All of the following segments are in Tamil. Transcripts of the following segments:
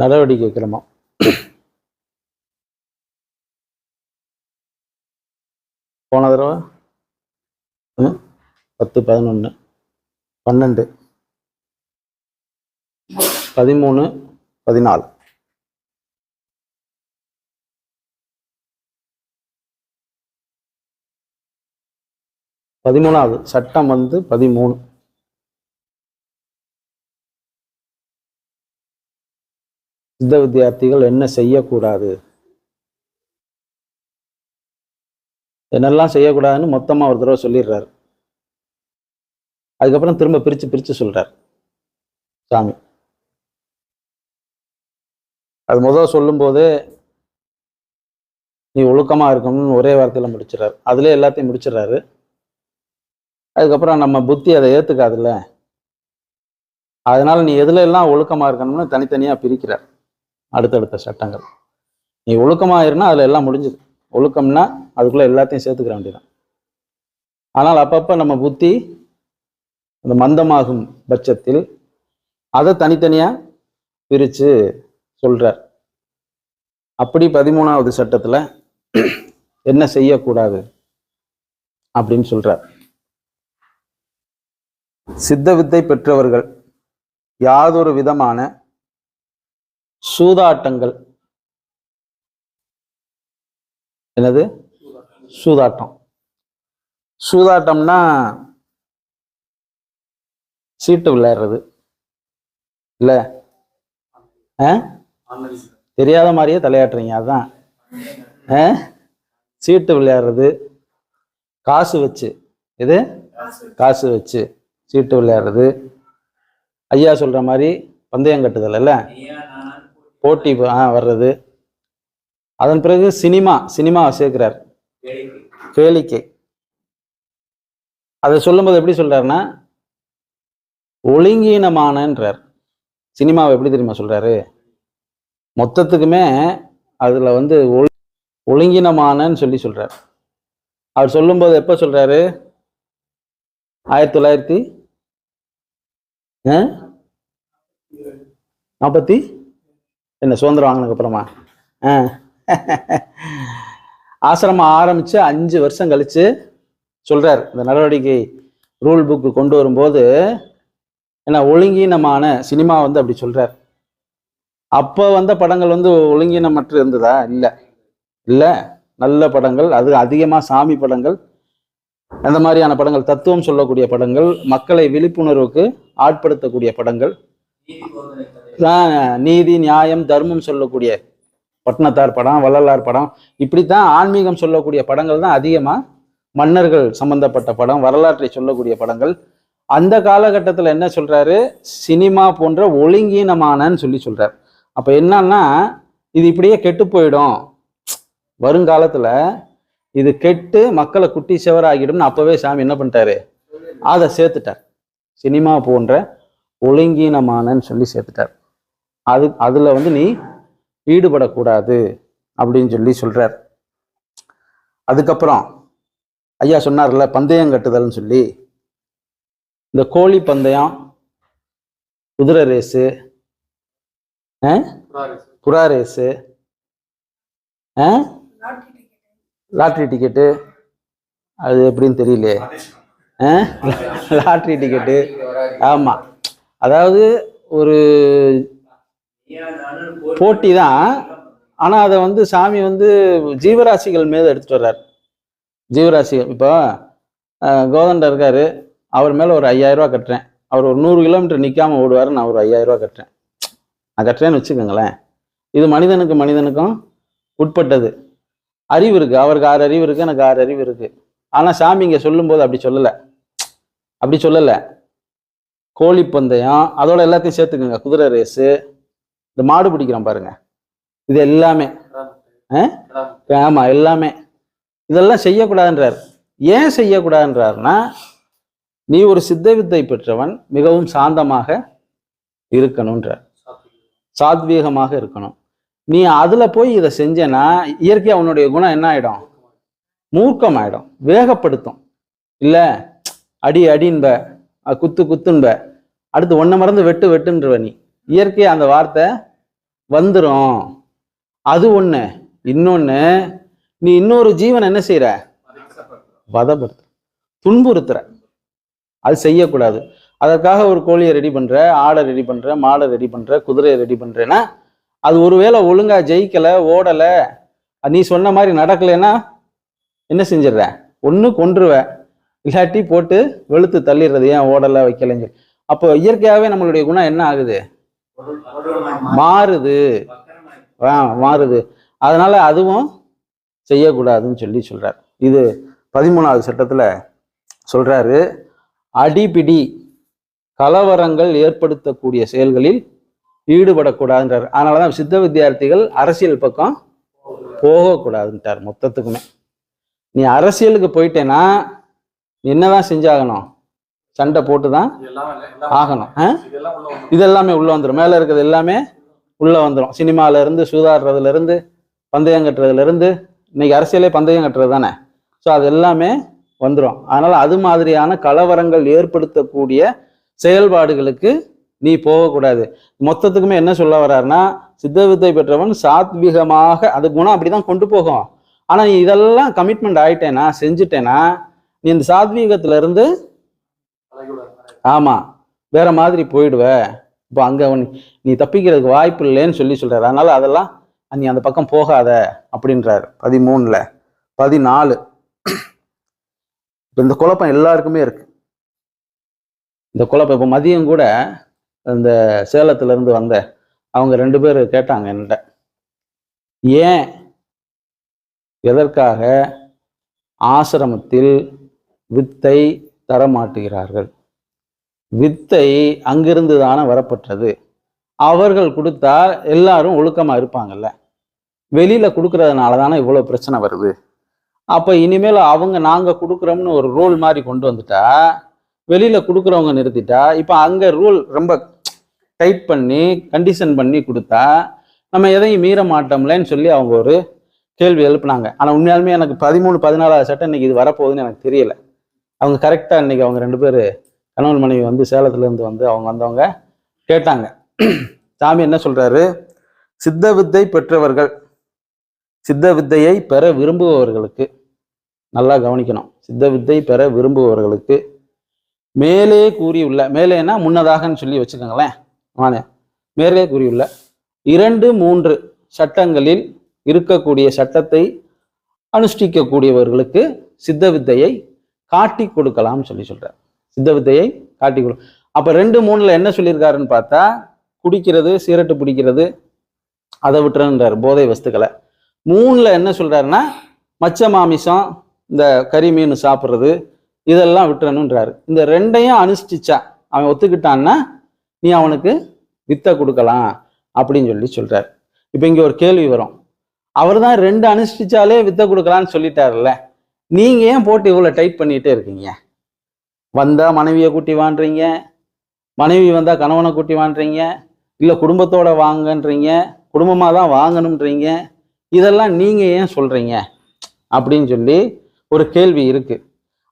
நடவடிக்கை கிரமம் போன தடவை? பத்து பதினொன்று பன்னெண்டு. பதிமூணு பதினாலு. பதிமூணாவது சட்டம் வந்து பதிமூணு. சித்த வித்தியார்த்திகள் என்ன செய்யக்கூடாது? என்னெல்லாம் செய்யக்கூடாதுன்னு மொத்தமா ஒரு தடவை சொல்லிடுறாரு. அதுக்கப்புறம் திரும்ப பிரிச்சு பிரிச்சு சொல்றார். சாமி. அது முதல் சொல்லும்போது நீ ஒழுக்கமா இருக்கணும்னு ஒரே வார்த்தையில முடிச்சிடறாரு. அதுலேயே எல்லாத்தையும் முடிச்சிடுறாரு. அதுக்கப்புறம் நம்ம புத்தி அதை ஏற்றுக்காதுல்ல அதனால நீ எதுல எல்லாம் ஒழுக்கமா இருக்கணும்னு தனித்தனியா பிரிக்கிறார். அடுத்தடுத்த சட்டங்கள். நீ ஒழுக்கமா இருந்தா அதுல எல்லாம் முடிஞ்சுது. ஒழுக்கம்னா அதுக்குள்ள எல்லாத்தையும் சேர்த்துக்கிற வேண்டியதான் ஆனால் அப்பப்போ நம்ம புத்தி அந்த மந்தமாகும் பட்சத்தில் அதை தனித்தனியா பிரிச்சு சொல்றார். அப்படி பதிமூணாவது சட்டத்துல என்ன செய்யக்கூடாது அப்படின்னு சொல்கிறார் சித்த வித்தை பெற்றவர்கள் யாதொரு விதமான சூதாட்டங்கள். என்னது? சூதாட்டம். சூதாட்டம்னா சீட்டு விளையாடுறது. இல்ல? ஆ? தெரியாத மாதிரியே தலையாட்டுறீங்க அதான். ஆ? சீட்டு விளையாடுறது. காசு வச்சு. இது காசு வச்சு சீட்டு விளையாடுறது. ஐயா சொல்ற மாதிரி பந்தயம் கட்டுதல் இல்லை? போட்டி ஆ வர்றது. அதன் பிறகு சினிமா சினிமாவை சேர்க்கிறார். கேளிக்கை. அதை சொல்லும்போது எப்படி சொல்றாருன்னா ஒழுங்கீனமானன்றார். சினிமாவை எப்படி தெரியுமா சொல்றாரு? மொத்தத்துக்குமே அதுல வந்து ஒழுங்கினமானன்னு சொல்லி சொல்றார். அவர் சொல்லும்போது எப்ப சொல்றாரு? ஆயிரத்தி தொள்ளாயிரத்தி நாற்பத்தி என்ன சுதந்திரம் வாங்கினதுக்கப்புறமா ஆ. ஆசிரமம் ஆரம்பித்து அஞ்சு வருஷம் கழித்து சொல்கிறார் இந்த நடவடிக்கை ரூல் புக்கு கொண்டு வரும்போது என்ன ஒழுங்கீனமான சினிமா வந்து அப்படி சொல்கிறார் அப்போ வந்த படங்கள் வந்து ஒழுங்கீனமற்று இருந்ததா? இல்லை. இல்லை நல்ல படங்கள் அது அதிகமாக சாமி படங்கள் அந்த மாதிரியான படங்கள் தத்துவம் சொல்லக்கூடிய படங்கள் மக்களை விழிப்புணர்வுக்கு ஆட்படுத்தக்கூடிய படங்கள். நீதி நியாயம் தர்மம் சொல்லக்கூடிய பட்டணத்தார் படம் வள்ளலார் படம். இப்படித்தான் ஆன்மீகம் சொல்லக்கூடிய படங்கள் தான் அதிகமா மன்னர்கள் சம்பந்தப்பட்ட படம் வரலாற்றை சொல்லக்கூடிய படங்கள். அந்த காலகட்டத்தில் என்ன சொல்றாரு? சினிமா போன்ற ஒழுங்கீனமானன்னு சொல்லி சொல்றாரு. அப்ப என்னன்னா இது இப்படியே கெட்டு போயிடும். வருங்காலத்துல இது கெட்டு மக்களை குட்டி செவராகிடும்னு அப்பவே சாமி என்ன பண்ணிட்டாரு? அதை சேர்த்துட்டார். சினிமா போன்ற ஒழுங்கீனமானன்னு சொல்லி சேர்த்துட்டார். அது அதில் வந்து நீ ஈடுபடக்கூடாது அப்படின்னு சொல்லி சொல்கிறார் அதுக்கப்புறம் ஐயா சொன்னார்ல பந்தயம் கட்டுதல்னு சொல்லி. இந்த கோழி பந்தயம் குதிரை ரேஸு புறா ரேஸு லாட்ரி டிக்கெட்டு அது எப்படின்னு தெரியலையே. லாட்ரி டிக்கெட்டு ஆமாம் அதாவது ஒரு போட்டி தான். ஆனால் அதை வந்து சாமி வந்து ஜீவராசிகள் மீது எடுத்துட்டு வர்றார். ஜீவராசிகள் இப்போ கோதண்டர் இருக்காரு. அவர் மேலே ஒரு ஐயாயிரரூவா கட்டுறேன். அவர் ஒரு நூறு கிலோமீட்டர் நிற்காமல் ஓடுவார் நான் ஒரு ஐயாயிரம் ரூபாய் கட்டுறேன். நான் கட்டுறேன்னு வச்சுக்கோங்களேன். இது மனிதனுக்கு மனிதனுக்கும் உட்பட்டது. அறிவு இருக்குது அவருக்கு ஆறு அறிவு இருக்குது எனக்கு ஆறு அறிவு இருக்குது ஆனால் சாமி இங்கே சொல்லும்போது அப்படி சொல்லலை. அப்படி சொல்லலை. கோழி பந்தயம் அதோட எல்லாத்தையும் சேர்த்துக்கோங்க. குதிரை ரேஸு இந்த மாடு பிடிக்கிறோம் பாருங்க. இது எல்லாமே. ஆமா எல்லாமே. இதெல்லாம் செய்யக்கூடாதுன்றார். ஏன் செய்யக்கூடாதுன்றாருன்னா நீ ஒரு சித்த வித்தை பெற்றவன் மிகவும் சாந்தமாக இருக்கணும்ன்றார் சாத்வீகமாக இருக்கணும். நீ அதுல போய் இதை செஞ்சேன்னா இயற்கையா உன்னுடைய குணம் என்ன ஆயிடும்? மூர்க்கம் ஆயிடும் வேகப்படுத்தும். இல்ல அடி அடின்ப குத்து குத்துன்ப. அடுத்து ஒன்ன மறந்து வெட்டு வெட்டுன்றவ நீ. இயற்கையா அந்த வார்த்தை வந்துடும் அது ஒண்ணு. இன்னொன்னு நீ இன்னொரு ஜீவன் என்ன செய்யற வதப்படுத்துற. துன்புறுத்துற. அது செய்யக்கூடாது. அதற்காக ஒரு கோழியை ரெடி பண்ற ஆடை ரெடி பண்ற மாடை ரெடி பண்ற குதிரையை ரெடி பண்றேன்னா அது ஒருவேளை ஒழுங்கா ஜெயிக்கல ஓடல அது நீ சொன்ன மாதிரி நடக்கலைன்னா என்ன செஞ்சிடுற? ஒன்று கொன்றுவ. இல்லாட்டி போட்டு வெளுத்து தள்ளிடுறது. ஏன் ஓடல வைக்கலைன்னு சொல்லி. அப்போ இயற்கையாகவே நம்மளுடைய குணம் என்ன ஆகுது? மாறுது. ஆ மாறுது. அதனால அதுவும் செய்யக்கூடாதுன்னு சொல்லி சொல்றார். இது பதிமூணாவது சட்டத்துல சொல்றாரு. அடிபிடி கலவரங்கள் ஏற்படுத்தக்கூடிய செயல்களில் ஈடுபடக்கூடாதுன்றார். அதனாலதான் சித்த வித்தியார்த்திகள் அரசியல் பக்கம் போகக்கூடாதுன்ட்டார் மொத்தத்துக்குமே. நீ அரசியலுக்கு போயிட்டேன்னா என்னதான் செஞ்சாகணும்? சண்டை போட்டு தான் ஆகணும்? இது எல்லாமே உள்ள வந்துடும் மேல இருக்கிறது எல்லாமே உள்ள வந்துடும் சினிமால இருந்து சூதாடுறதுல இருந்து பந்தயம் கட்டுறதுல இருந்து இன்னைக்கு அரசியலே பந்தயம் கட்டுறது தானே? ஸோ அது எல்லாமே வந்துடும் அதனால அது மாதிரியான கலவரங்கள் ஏற்படுத்தக்கூடிய செயல்பாடுகளுக்கு நீ போகக்கூடாது. மொத்தத்துக்குமே என்ன சொல்ல வர்றாருன்னா சித்த வித்தை பெற்றவன் சாத்விகமாக அது குணம் அப்படிதான் கொண்டு போகும். ஆனா நீ இதெல்லாம் கமிட்மெண்ட் ஆயிட்டேனா செஞ்சுட்டேனா நீ இந்த சாத்வீகத்துல ஆமாம் வேற மாதிரி போயிடுவ. இப்போ அங்கே உன் நீ தப்பிக்கிறதுக்கு வாய்ப்பு இல்லைன்னு சொல்லி சொல்கிறார் அதனால் அதெல்லாம் நீ அந்த பக்கம் போகாத அப்படின்றாரு. பதிமூணுல பதினாலு. இப்போ இந்த குழப்பம் எல்லாருக்குமே இருக்கு. இந்த குழப்பம் இப்போ மதியம் கூட இந்த சேலத்துல இருந்து வந்த அவங்க ரெண்டு பேர் கேட்டாங்க என்கிட்ட. ஏன் எதற்காக ஆசிரமத்தில் வித்தை தரமாட்டுகிறார்கள். வித்தை அங்கிருந்து தானே வரப்பட்டது. அவர்கள் கொடுத்தா எல்லாரும் ஒழுக்கமாக இருப்பாங்கல்ல. வெளியில் கொடுக்கறதுனால தானே இவ்வளோ பிரச்சனை வருது. அப்போ இனிமேல் அவங்க நாங்கள் கொடுக்குறோம்னு ஒரு ரூல் மாதிரி கொண்டு வந்துட்டா வெளியில் கொடுக்குறவங்க நிறுத்திட்டா இப்போ அங்கே ரூல் ரொம்ப டைட் பண்ணி கண்டிஷன் பண்ணி கொடுத்தா நம்ம எதையும் மீற மாட்டோம்லன்னு சொல்லி அவங்க ஒரு கேள்வி எழுப்புனாங்க. ஆனால் உண்மையாலுமே எனக்கு பதிமூணு பதினாலாவது சட்டம் இன்னைக்கு இது வரப்போகுதுன்னு எனக்கு தெரியலை. அவங்க கரெக்டாக இன்னைக்கு அவங்க ரெண்டு பேர் கணவன் மனைவி வந்து சேலத்துலேருந்து வந்து அவங்க வந்தவங்க கேட்டாங்க. சாமி என்ன சொல்கிறாரு சித்த வித்தை பெற்றவர்கள் சித்த வித்தையை பெற விரும்புபவர்களுக்கு நல்லா கவனிக்கணும். சித்த வித்தை பெற விரும்புபவர்களுக்கு மேலே கூறியுள்ள மேலேனா முன்னதாகன்னு சொல்லி வச்சுக்கோங்களேன். வாங்க. மேலே கூறியுள்ள இரண்டு மூன்று சட்டங்களில் இருக்கக்கூடிய சட்டத்தை அனுஷ்டிக்கக்கூடியவர்களுக்கு சித்த வித்தையை காட்டி கொடுக்கலாம்னு சொல்லி சொல்கிறார் சித்த வித்தையை காட்டி கொடு. அப்போ ரெண்டு மூணில் என்ன சொல்லியிருக்காருன்னு பார்த்தா குடிக்கிறது சீரட்டு பிடிக்கிறது அதை விட்டுறன்றார் போதை வஸ்துக்களை. மூணில் என்ன சொல்கிறாருன்னா மச்ச மாமிசம் இந்த கறி மீன் சாப்பிட்றது இதெல்லாம் விட்டுறணுன்றாரு இந்த ரெண்டையும் அனுஷ்டிச்சா அவன் ஒத்துக்கிட்டான்னா நீ அவனுக்கு வித்தை கொடுக்கலாம் அப்படின்னு சொல்லி சொல்கிறார் இப்போ இங்கே ஒரு கேள்வி வரும். அவர் தான் ரெண்டு அனுஷ்டிச்சாலே வித்தை கொடுக்கலான்னு சொல்லிட்டாருல்ல. நீங்கள் ஏன் போட்டு இவ்வளோ டைட் பண்ணிகிட்டே இருக்கீங்க? வந்தால் மனைவியை கூட்டி வாண்டுறீங்க மனைவி வந்தால் கணவனை கூட்டி வாண்டுறீங்க இல்லை குடும்பத்தோட வாங்கன்றீங்க. குடும்பமாக தான் வாங்கணுன்றீங்க இதெல்லாம் நீங்கள் ஏன் சொல்கிறீங்க அப்படின்னு சொல்லி ஒரு கேள்வி இருக்குது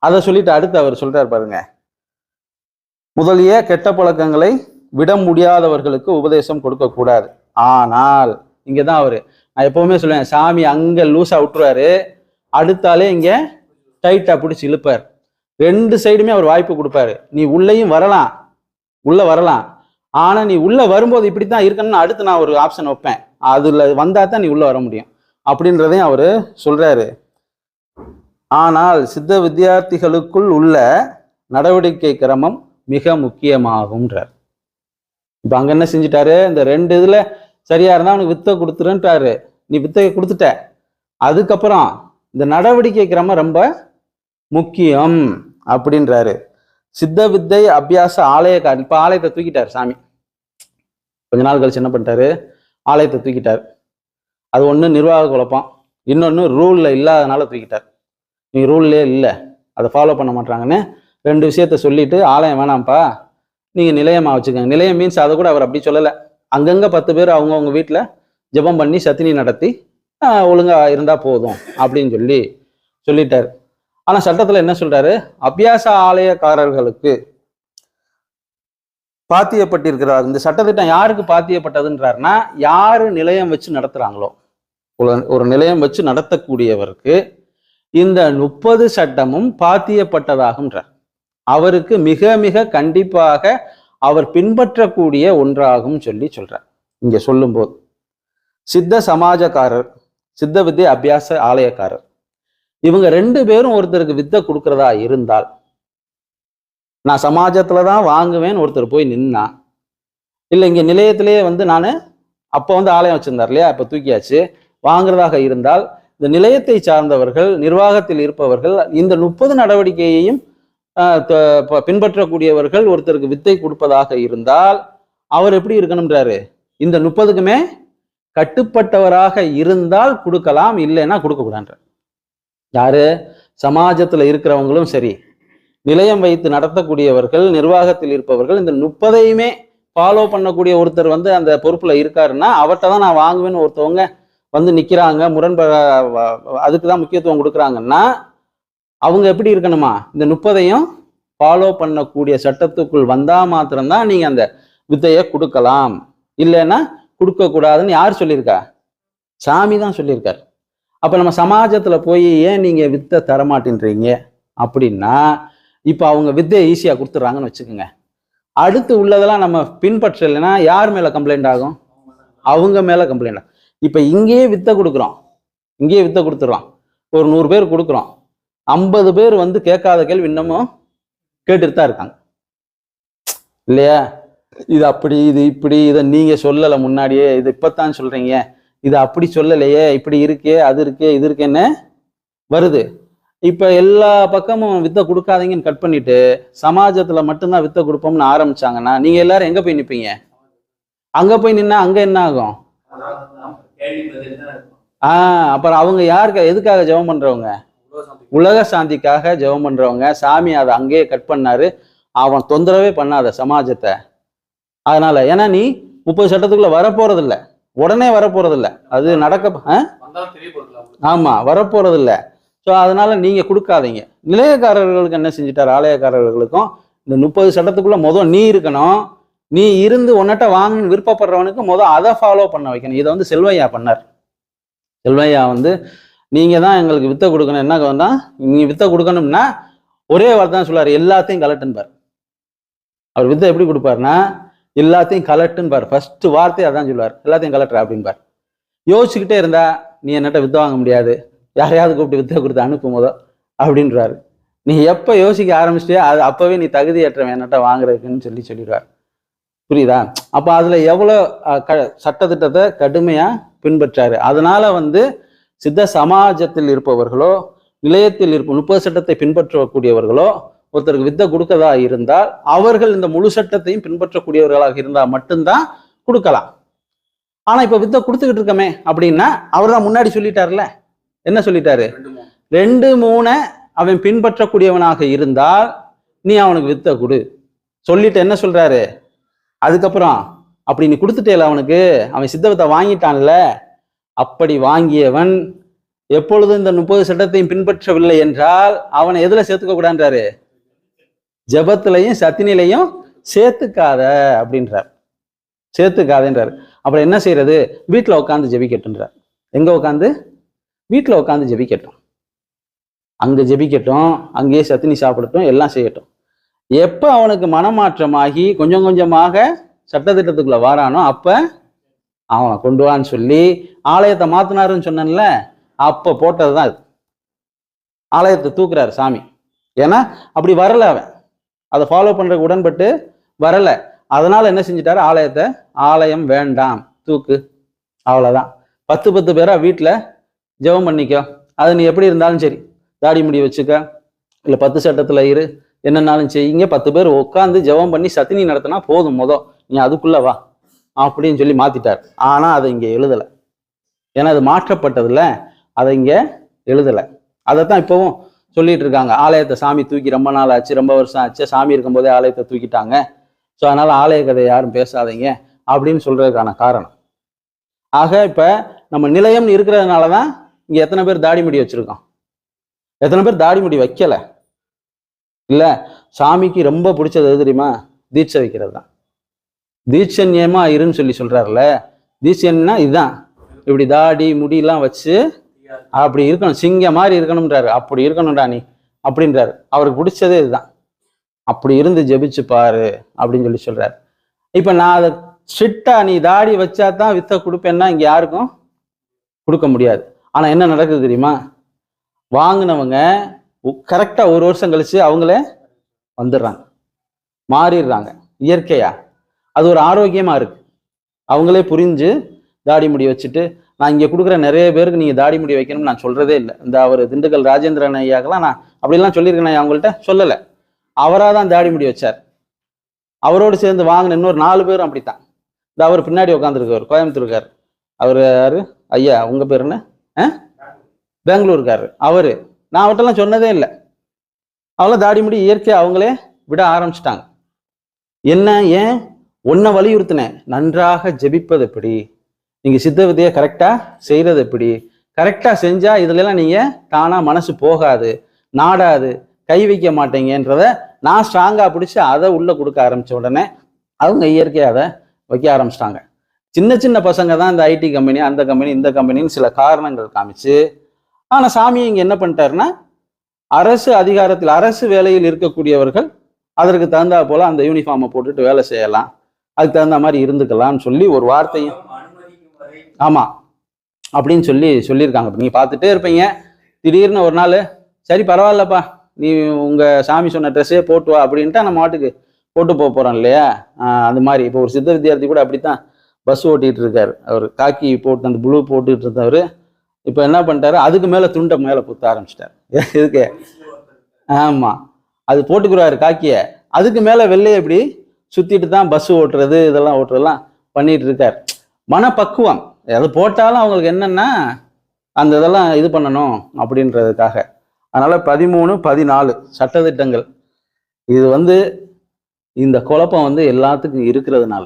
அதை சொல்லிட்டு அடுத்து அவர் சொல்கிறார் பாருங்க. முதலிய கெட்ட பழக்கங்களை விட முடியாதவர்களுக்கு உபதேசம் கொடுக்கக்கூடாது ஆனால் இங்கே தான் அவர். நான் எப்போவுமே சொல்லுவேன் சாமி அங்கே லூஸாக விட்டுருவாரு. அடுத்தாலே இங்க டைட்டா பிடிச்சி இழுப்பார். ரெண்டு சைடுமே அவர் வாய்ப்பு கொடுப்பாரு. நீ உள்ளேயும் வரலாம். உள்ள வரலாம். ஆனா நீ உள்ள வரும்போது இப்படித்தான் இருக்கணும்னு அடுத்து நான் ஒரு ஆப்ஷன் வைப்பேன். அதுல வந்தா தான் நீ உள்ள வர முடியும். அப்படின்றதையும் அவரு சொல்றாரு. ஆனால் சித்த வித்தியார்த்திகளுக்குள் உள்ள நடவடிக்கை கிரமம் மிக முக்கியமாகும்ன்றார். இப்ப அங்க என்ன செஞ்சிட்டாரு? இந்த ரெண்டு இதுல சரியா இருந்தா அவனுக்கு வித்தை கொடுத்துருன்ட்டாரு நீ வித்தையை கொடுத்துட்ட. அதுக்கப்புறம் இந்த நடவடிக்கை கிரமம் ரொம்ப முக்கியம் அப்படின்றாரு. சித்த வித்தை அபியாச ஆலய கா இப்ப ஆலயத்தை தூக்கிட்டார் சாமி. கொஞ்ச நாள் கழிச்சு என்ன பண்ணிட்டாரு? ஆலயத்தை தூக்கிட்டார். அது ஒன்று நிர்வாக குழப்பம். இன்னொன்று ரூலில் இல்லாதனால தூக்கிட்டார். நீ ரூல்லே இல்லை. அதை ஃபாலோ பண்ண மாட்டாங்கன்னு ரெண்டு விஷயத்த சொல்லிட்டு ஆலயம் வேணாம்ப்பா. நீங்கள் நிலையமாக வச்சுக்கோங்க. நிலையம் மீன்ஸ் அதை கூட அவர் அப்படி சொல்லலை. அங்கங்கே பத்து பேர் அவங்கவுங்க வீட்டில் ஜெபம் பண்ணி சத்தினி நடத்தி ஒழுங்கா இருந்தா போதும் அப்படின்னு சொல்லி சொல்லிட்டார். ஆனா சட்டத்துல என்ன சொல்றாரு? அபியாச ஆலயக்காரர்களுக்கு பாத்தியப்பட்டிருக்கிறார். இந்த சட்டத்திட்டம் யாருக்கு பாத்தியப்பட்டதுன்றாருன்னா யாரு நிலையம் வச்சு நடத்துறாங்களோ ஒரு- ஒரு நிலையம் வச்சு நடத்தக்கூடியவருக்கு இந்த முப்பது சட்டமும் பாத்தியப்பட்டதாகுன்றார் அவருக்கு மிக மிக கண்டிப்பாக அவர் பின்பற்றக்கூடிய ஒன்றாகும் சொல்லி சொல்றார். இங்க சொல்லும்போது சித்த சமாஜக்காரர் சித்த வித்யை அபியாச ஆலயக்காரர். இவங்க ரெண்டு பேரும் ஒருத்தருக்கு வித்தை கொடுக்கறதா இருந்தால் நான் சமாஜத்துல தான் வாங்குவேன் ஒருத்தர் போய் நின்னா இல்லை இங்கே நிலையத்திலேயே வந்து நான் அப்போ வந்து ஆலயம் வச்சிருந்தார் இல்லையா இப்போ தூக்கியாச்சு வாங்குறதாக இருந்தால் இந்த நிலையத்தை சார்ந்தவர்கள் நிர்வாகத்தில் இருப்பவர்கள் இந்த முப்பது நடவடிக்கையையும் த- பின்பற்றக்கூடியவர்கள் ஒருத்தருக்கு வித்தை கொடுப்பதாக இருந்தால் அவர் எப்படி இருக்கணும்ன்றாரு? இந்த முப்பதுக்குமே கட்டுப்பட்டவராக இருந்தால் கொடுக்கலாம் இல்லைன்னா கொடுக்கக்கூடாதுன்ற. யாரு? சமாஜத்துல இருக்கிறவங்களும் சரி. நிலையம் வைத்து நடத்தக்கூடியவர்கள் நிர்வாகத்தில் இருப்பவர்கள் இந்த முப்பதையுமே ஃபாலோ பண்ணக்கூடிய ஒருத்தர் வந்து அந்த பொறுப்புல இருக்காருன்னா அவர்கிட்ட தான் நான் வாங்குவேன்னு ஒருத்தவங்க வந்து நிற்கிறாங்க முரண்ப அதுக்கு தான் முக்கியத்துவம் கொடுக்குறாங்கன்னா அவங்க எப்படி இருக்கணுமா? இந்த முப்பதையும் ஃபாலோ பண்ணக்கூடிய சட்டத்துக்குள் வந்தால் மாத்திரம்தான் நீங்கள் அந்த வித்தையை கொடுக்கலாம். இல்லைன்னா கொடுக்க கூடாதுன்னு யார் சொல்லியிருக்கா? சாமி தான் சொல்லியிருக்காரு. அப்போ நம்ம சமாஜத்தில் போய் ஏன் நீங்கள் வித்தை தரமாட்டேன்றீங்க? அப்படின்னா இப்போ அவங்க வித்தையை ஈஸியாக கொடுத்துட்றாங்கன்னு வச்சுக்கோங்க. அடுத்து உள்ளதெல்லாம் நம்ம பின்பற்றலைன்னா யார் மேலே கம்ப்ளைண்ட் ஆகும்? அவங்க மேலே கம்ப்ளைண்ட் ஆகும் இப்போ இங்கேயே வித்தை கொடுக்குறோம். இங்கேயே வித்தை கொடுத்துட்றோம். ஒரு நூறு பேர் கொடுக்குறோம். ஐம்பது பேர் வந்து கேட்காத கேள்வி இன்னமும் கேட்டுட்டு தான் இருக்காங்க. இல்லையா? இது அப்படி இது இப்படி இதை நீங்க சொல்லலை முன்னாடியே இது இப்பத்தான் சொல்றீங்க. இது அப்படி சொல்லலையே இப்படி இருக்கே அது இருக்கே இது இருக்கேன்னு வருது. இப்ப எல்லா பக்கமும் வித்தை கொடுக்காதீங்கன்னு கட் பண்ணிட்டு சமாஜத்துல மட்டும்தான் வித்தை கொடுப்போம்னு ஆரம்பிச்சாங்கன்னா நீங்க எல்லாரும் எங்க போய் நிற்பீங்க அங்க போய் நின்னா அங்க என்ன ஆகும்? ஆஹ் அப்புறம் அவங்க யாருக்கு எதுக்காக ஜெபம் பண்றவங்க? உலக சாந்திக்காக ஜெபம் பண்றவங்க. சாமி அதை அங்கேயே கட் பண்ணாரு. அவன் தொந்தரவே பண்ணாத சமாஜத்தை. அதனால ஏன்னா நீ முப்பது சட்டத்துக்குள்ள வரப்போறது இல்ல உடனே வரப்போறது இல்ல அது நடக்க ஆமா வரப்போறது இல்ல ஸோ அதனால நீங்க கொடுக்காதீங்க. நிலையக்காரர்களுக்கு என்ன செஞ்சிட்டார்? ஆலயக்காரர்களுக்கும் இந்த முப்பது சட்டத்துக்குள்ள முதல் நீ இருக்கணும். நீ இருந்து உன்னட்ட வாங்கணும்னு விருப்பப்படுறவனுக்கு முதல் அதை ஃபாலோ பண்ண வைக்கணும். இதை வந்து செல்வையா பண்ணார். செல்வையா வந்து நீங்க தான் எங்களுக்கு வித்தை கொடுக்கணும். என்ன வேணா நீங்க வித்தை கொடுக்கணும்னா ஒரே வார்த்தை தான் சொல்லுவார். எல்லாத்தையும் கலட்டுன்பார். அவர் வித்தை எப்படி கொடுப்பாருன்னா எல்லாத்தையும் கலட்டுன்பார் ஃபர்ஸ்ட் வார்த்தை அதான் சொல்லுவார். எல்லாத்தையும் கலட்டுற அப்படின்பார் யோசிச்சுக்கிட்டே இருந்தா நீ என்னட்ட வித்த வாங்க முடியாது. யாரையாவது கூப்பிட்டு வித்த கொடுத்து அனுப்பும் போதோ அப்படின்றாரு. நீ எப்போ யோசிக்க ஆரம்பிச்சிட்டியோ அது அப்போவே நீ தகுதியற்றவன் என்னட்ட வாங்குறதுக்குன்னு சொல்லி சொல்லிடுவார். புரியுதா? அப்போ அதில் எவ்வளோ க சட்டத்திட்டத்தை கடுமையாக பின்பற்றாரு. அதனால வந்து சித்த சமாஜத்தில் இருப்பவர்களோ நிலையத்தில் இருப்ப முப்பது சட்டத்தை பின்பற்றக்கூடியவர்களோ ஒருத்தருக்கு வித்தை கொடுக்கதா இருந்தால் அவர்கள் இந்த முழு சட்டத்தையும் பின்பற்றக்கூடியவர்களாக இருந்தால் மட்டும்தான் கொடுக்கலாம். ஆனா இப்ப வித்தை கொடுத்துக்கிட்டு இருக்கமே அப்படின்னா அவர் தான் முன்னாடி சொல்லிட்டார்ல. என்ன சொல்லிட்டாரு? ரெண்டு மூணு. அவன் பின்பற்றக்கூடியவனாக இருந்தால் நீ அவனுக்கு வித்தை கொடு. சொல்லிட்டு என்ன சொல்றாரு? அதுக்கப்புறம் அப்படி நீ கொடுத்துட்டேல அவனுக்கு அவன் சித்த வித்தை வாங்கிட்டான்ல அப்படி வாங்கியவன் எப்பொழுதும் இந்த முப்பது சட்டத்தையும் பின்பற்றவில்லை என்றால் அவனை எதுல சேர்த்துக்க கூடாதுன்றாரு ஜபத்திலையும் சத்தினிலையும் சேர்த்துக்காத அப்படின்றார். சேர்த்துக்காதன்றார். அப்புறம் என்ன செய்யறது? வீட்டில் உட்காந்து ஜெபிக்கட்டுன்றார் எங்க உட்காந்து வீட்டில் உட்காந்து ஜெபிக்கட்டும். அங்க ஜெபிக்கட்டும் அங்கேயே சத்தினி சாப்பிடட்டும் எல்லாம் செய்யட்டும். எப்போ அவனுக்கு மனமாற்றமாகி கொஞ்சம் கொஞ்சமாக சட்டத்திட்டத்துக்குள்ள வாரானோ அப்ப அவன் கொண்டு வான்னு சொல்லி ஆலயத்தை மாத்தினாருன்னு சொன்னேன்ல அப்ப போட்டதுதான் இது ஆலயத்தை தூக்குறாரு சாமி. ஏன்னா அப்படி வரல அவன். அதை ஃபாலோ பண்ணுறக்கு உடன்பட்டு வரலை. அதனால் என்ன செஞ்சிட்டாரு? ஆலயத்தை ஆலயம் வேண்டாம் தூக்கு. அவ்வளோதான் பத்து பத்து பேராக வீட்டில் ஜெபம் பண்ணிக்கோ. அது நீ எப்படி இருந்தாலும் சரி. தாடி முடி வச்சுக்க. இல்லை பத்து சட்டத்தில் இரு. என்னன்னாலும் செய்யுங்க பத்து பேர் உட்காந்து ஜெபம் பண்ணி சத்தினி நடத்தினா போதும் மொதல் நீ அதுக்குள்ள வா. அப்படின்னு சொல்லி மாத்திட்டார். ஆனால் அதை இங்கே எழுதலை. ஏன்னா அது மாற்றப்பட்டதில்ல. அதை இங்கே எழுதலை. அதைத்தான் இப்போவும் சொல்லிட்டு இருக்காங்க ஆலயத்தை சாமி தூக்கி ரொம்ப நாள் ஆச்சு ரொம்ப வருஷம் ஆச்சு. சாமி இருக்கும்போதே ஆலயத்தை தூக்கிட்டாங்க. ஸோ அதனால ஆலய கதையை யாரும் பேசாதீங்க அப்படின்னு சொல்றதுக்கான காரணம். ஆக இப்ப நம்ம நிலையம் இருக்கிறதுனால தான் இங்க எத்தனை பேர் தாடி முடி வச்சிருக்கோம். எத்தனை பேர் தாடி முடி வைக்கல. இல்ல சாமிக்கு ரொம்ப பிடிச்சது எது தெரியுமா? தீட்சை வைக்கிறது தான். தீட்சண்யமா இருன்னு சொல்லி சொல்றாருல தீட்சண்யம்னா இதுதான். இப்படி தாடி முடியெல்லாம் வச்சு அப்படி இருக்கணும் சிங்க மாதிரி இருக்கணும்ன்றாரு. அப்படி இருக்கணும்டா நீ அப்படின்றாரு. அவருக்கு பிடிச்சதே இதுதான். அப்படி இருந்து ஜெபிச்சு பாரு அப்படின்னு சொல்லி சொல்றாரு. இப்ப நான் அதை ஸ்ட்ரிக்டா நீ தாடி வச்சா தான் வித்த கொடுப்பேன்னா இங்க யாருக்கும் கொடுக்க முடியாது. ஆனா என்ன நடக்குது தெரியுமா? வாங்கினவங்க கரெக்டா ஒரு வருஷம் கழிச்சு அவங்களே வந்துடுறாங்க. மாறிடுறாங்க. இயற்கையா. அது ஒரு ஆரோக்கியமா இருக்கு. அவங்களே புரிஞ்சு தாடி முடி வச்சுட்டு நான் இங்கே கொடுக்குற நிறைய பேருக்கு நீங்கள் தாடி முடி வைக்கணும்னு நான் சொல்கிறதே இல்லை. இந்த அவர் திண்டுக்கல் ராஜேந்திரன் ஐயாக்கெல்லாம் நான் அப்படிலாம் சொல்லியிருக்கேன் அவங்கள்ட்ட சொல்லலை. அவராக தான் தாடி முடி வச்சார். அவரோடு சேர்ந்து வாங்கின இன்னொரு நாலு பேரும் அப்படித்தான். இந்த அவர் பின்னாடி உட்காந்துருக்கார் கோயம்புத்தூருக்கார் அவர் யாரு? ஐயா உங்கள் பேர் என்ன? ஆ? பெங்களூருக்கார் அவர். நான் அவர்கிட்டலாம் சொன்னதே இல்லை. அவங்கள தாடி முடி இயற்கையாக அவங்களே விட ஆரம்பிச்சிட்டாங்க. என்ன ஏன்? ஒன்றை வலியுறுத்தினேன். நன்றாக ஜெபிப்பது எப்படி? நீங்கள் சித்த விதையை கரெக்டாக செய்கிறது எப்படி? கரெக்டாக செஞ்சால் இதுலலாம் நீங்கள் தானாக மனசு போகாது நாடாது கை வைக்க மாட்டீங்கன்றத நான் ஸ்ட்ராங்காக பிடிச்சி அதை உள்ளே கொடுக்க ஆரம்பிச்ச உடனே அவங்க இயற்கையாக அதை வைக்க ஆரம்பிச்சிட்டாங்க. சின்ன சின்ன பசங்க தான் இந்த ஐடி கம்பெனி அந்த கம்பெனி இந்த கம்பெனின்னு சில காரணங்கள் காமிச்சு ஆனால் சாமி இங்கே என்ன பண்ணிட்டாருன்னா அரசு அதிகாரத்தில் அரசு வேலையில் இருக்கக்கூடியவர்கள் அதற்கு தகுந்தா போல் அந்த யூனிஃபார்மை போட்டுட்டு வேலை செய்யலாம். அதுக்கு தகுந்த மாதிரி இருந்துக்கலாம்னு சொல்லி ஒரு வார்த்தையும் ஆமாம் ஆமா. அப்படின்னு சொல்லி சொல்லியிருக்காங்க. இப்ப நீங்க பார்த்துட்டே இருப்பீங்க. திடீர்னு ஒரு நாள் சரி பரவாயில்லப்பா. நீ உங்க சாமி சொன்ன ட்ரெஸ்ஸே போட்டு வா அப்படின்ட்டு நம்ம மாட்டுக்கு போட்டு போக போறோம் இல்லையா? அது மாதிரி. இப்போ ஒரு சித்த வித்தியார்த்தி கூட அப்படித்தான் பஸ் ஓட்டிட்டு இருக்காரு. அவர் காக்கி போட்டு அந்த ப்ளூ போட்டுட்டு இருந்தவர். இப்போ என்ன பண்ணிட்டாரு? அதுக்கு மேலே துண்டை மேலே குத்த ஆரம்பிச்சிட்டாரு. எதுக்கு? ஆமாம் அது போட்டுக்கிறாரு காக்கியை. அதுக்கு மேலே வெள்ளையை இப்படி சுற்றிட்டு தான் பஸ் ஓட்டுறது இதெல்லாம் ஓட்டுறதெல்லாம் பண்ணிட்டு இருக்கார். மனப்பக்குவம். ஏதாவது போட்டாலும் அவங்களுக்கு என்னென்னா அந்த இதெல்லாம் இது பண்ணணும் அப்படின்றதுக்காக. அதனால் பதிமூணு பதினாலு சட்டத்திட்டங்கள். இது வந்து இந்த குழப்பம் வந்து எல்லாத்துக்கும் இருக்கிறதுனால.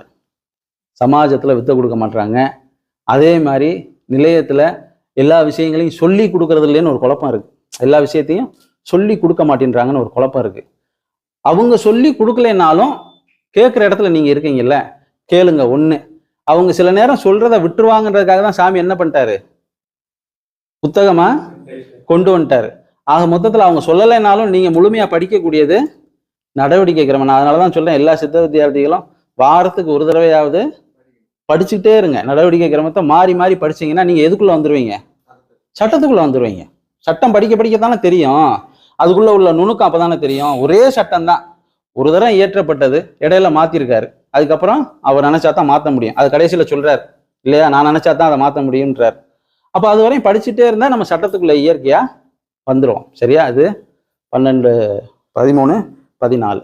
சமாஜத்தில் வித்த கொடுக்க மாட்றாங்க. அதே மாதிரி நிலையத்தில் எல்லா விஷயங்களையும் சொல்லி கொடுக்கறதுலேன்னு ஒரு குழப்பம் இருக்குது எல்லா விஷயத்தையும் சொல்லி கொடுக்க மாட்டேன்றாங்கன்னு ஒரு குழப்பம் இருக்குது அவங்க சொல்லி கொடுக்கலைனாலும் கேட்குற இடத்துல நீங்கள் இருக்கீங்கல்ல? கேளுங்க ஒன்று அவங்க சில நேரம் சொல்றத விட்டுருவாங்கன்றதுக்காக தான் சாமி என்ன பண்ணிட்டாரு? புத்தகமா கொண்டு வந்துட்டாரு. ஆக மொத்தத்தில் அவங்க சொல்லலைனாலும் நீங்க முழுமையா படிக்கக்கூடியது நடவடிக்கை கிரமம். அதனால தான் சொல்றேன் எல்லா சித்த வித்தியார்த்திகளும் வாரத்துக்கு ஒரு தடவையாவது படிச்சுக்கிட்டே இருங்க. நடவடிக்கை கிரமத்தை மாறி மாறி படிச்சீங்கன்னா நீங்க எதுக்குள்ள வந்துருவீங்க? சட்டத்துக்குள்ள வந்துருவீங்க. சட்டம் படிக்க படிக்கத்தானே தெரியும். அதுக்குள்ள உள்ள நுணுக்கம் அப்பதானே தெரியும். ஒரே சட்டம் தான் ஒரு தரம் இயற்றப்பட்டது இடையில மாத்திருக்காரு. அதுக்கப்புறம் அவர் நினைச்சா தான் மாற்ற முடியும். அது கடைசியில் சொல்கிறார் இல்லையா நான் நினைச்சா தான் அதை மாற்ற முடியும்ன்றார். அப்போ அது வரையும் படிச்சுட்டே இருந்தால் நம்ம சட்டத்துக்குள்ள இயற்கையாக வந்துருவோம். சரியா அது? பன்னெண்டு பதிமூணு பதினாலு.